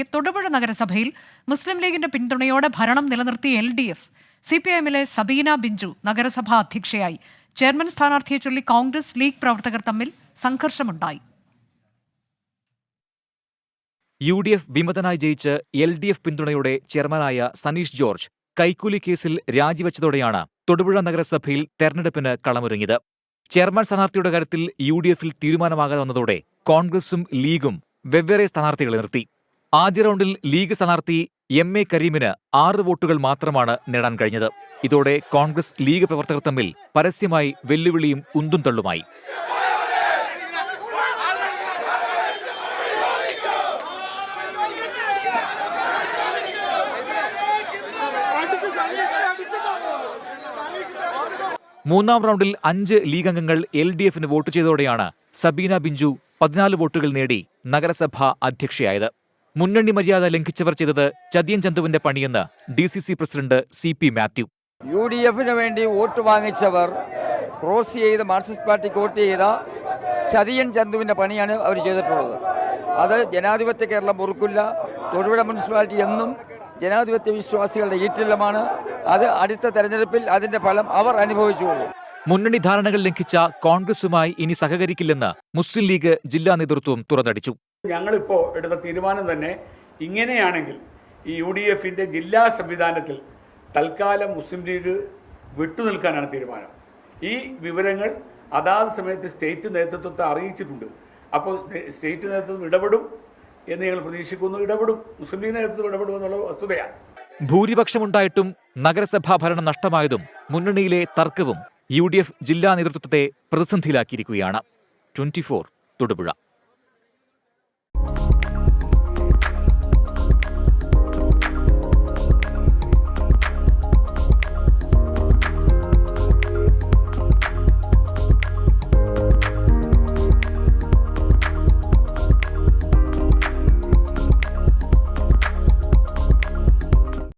ഇതിനിടയ്ക്ക് തൊടുപുഴ നഗരസഭയിൽ മുസ്ലിം ലീഗിന്റെ പിന്തുണയോടെ ഭരണം നിലനിർത്തിയ L D F C P എമ്മിലെ സബീന ബിഞ്ചു നഗരസഭാ അധ്യക്ഷയായി. ചെയർമാൻ സ്ഥാനാർത്ഥിയെ ചൊല്ലി കോൺഗ്രസ് ലീഗ് പ്രവർത്തകർ തമ്മിൽ സംഘർഷമുണ്ടായി. യു ഡി എഫ് വിമതനായി ജയിച്ച് എൽ ഡി എഫ് പിന്തുണയോടെ ചെയർമാനായ സനീഷ് ജോർജ് കൈക്കൂലി കേസിൽ രാജിവെച്ചതോടെയാണ് തൊടുപുഴ നഗരസഭയിൽ തെരഞ്ഞെടുപ്പിന് കളമൊരുങ്ങിയത്. ചെയർമാൻ സ്ഥാനാർത്ഥിയുടെ കാര്യത്തിൽ യു ഡി എഫിൽ തീരുമാനമാകാതെ വന്നതോടെ കോൺഗ്രസും ലീഗും വെവ്വേറെ സ്ഥാനാർത്ഥികളെ നിർത്തി. ആദ്യ റൗണ്ടിൽ ലീഗ് സ്ഥാനാർത്ഥി എം എ കരീമിന് ആറ് വോട്ടുകൾ മാത്രമാണ് നേടാൻ കഴിഞ്ഞത്. ഇതോടെ കോൺഗ്രസ് ലീഗ് പ്രവർത്തകർ തമ്മിൽ പരസ്യമായി വെല്ലുവിളിയും ഉന്തും തള്ളുമായി മൂന്നാം റൗണ്ടിൽ അഞ്ച് ലീഗ് അംഗങ്ങൾ എൽ ഡി എഫിന് വോട്ട് ചെയ്തതോടെയാണ് സബീന ബിഞ്ചു പതിനാല് വോട്ടുകൾ നേടി നഗരസഭാ അധ്യക്ഷയായത്. മുന്നണി മര്യാദ ലംഘിച്ചവർ ചെയ്തത് ചതിയൻ ചന്തുവിന്റെ പണിയെന്ന് D C C president C P Mathew. U D എഫിന് വേണ്ടി വോട്ട് വാങ്ങിച്ചവർ ക്രോസ് ചെയ്ത് മാർക്സിസ്റ്റ് പാർട്ടിക്ക് വോട്ട് ചെയ്ത ചതിയൻ ചന്തുവിന്റെ പണിയാണ് അവർ ചെയ്തിട്ടുള്ളത്. അത് ജനാധിപത്യ കേരളം പൊറുക്കില്ല. തൊടുപുഴ മുനിസിപ്പാലിറ്റി എന്നും ജനാധിപത്യ വിശ്വാസികളുടെ ഈറ്റില്ലമാണ്. അത് അടുത്ത തെരഞ്ഞെടുപ്പിൽ അതിന്റെ ഫലം അവർ അനുഭവിച്ചുകൊള്ളും മുന്നണി ധാരണകൾ ലംഘിച്ച കോൺഗ്രസുമായി ഇനി സഹകരിക്കില്ലെന്ന് മുസ്ലിം ലീഗ് ജില്ലാ നേതൃത്വം തുറന്നടിച്ചു. ഞങ്ങളിപ്പോൾ എടുത്ത തീരുമാനം തന്നെ ഇങ്ങനെയാണെങ്കിൽ ഈ യു ഡി എഫിന്റെ ജില്ലാ സംവിധാനത്തിൽ തൽക്കാലം മുസ്ലിം ലീഗ് വിട്ടുനിൽക്കാനാണ് തീരുമാനം. ഈ വിവരങ്ങൾ അതാത് സമയത്ത് സ്റ്റേറ്റ് നേതൃത്വത്തെ അറിയിച്ചിട്ടുണ്ട്. അപ്പോൾ സ്റ്റേറ്റ് നേതൃത്വം ഇടപെടും എന്ന് ഞങ്ങൾ പ്രതീക്ഷിക്കുന്നു. ഇടപെടും. മുസ്ലിം ലീഗ് നേതൃത്വം ഇടപെടും എന്നുള്ള വസ്തുതയാണ്. ഭൂരിപക്ഷമുണ്ടായിട്ടും നഗരസഭാ ഭരണം നഷ്ടമായതും മുന്നണിയിലെ തർക്കവും യു ഡി എഫ് ജില്ലാ നേതൃത്വത്തെ പ്രതിസന്ധിയിലാക്കിയിരിക്കുകയാണ്. ട്വന്റി തൊടുപുഴ.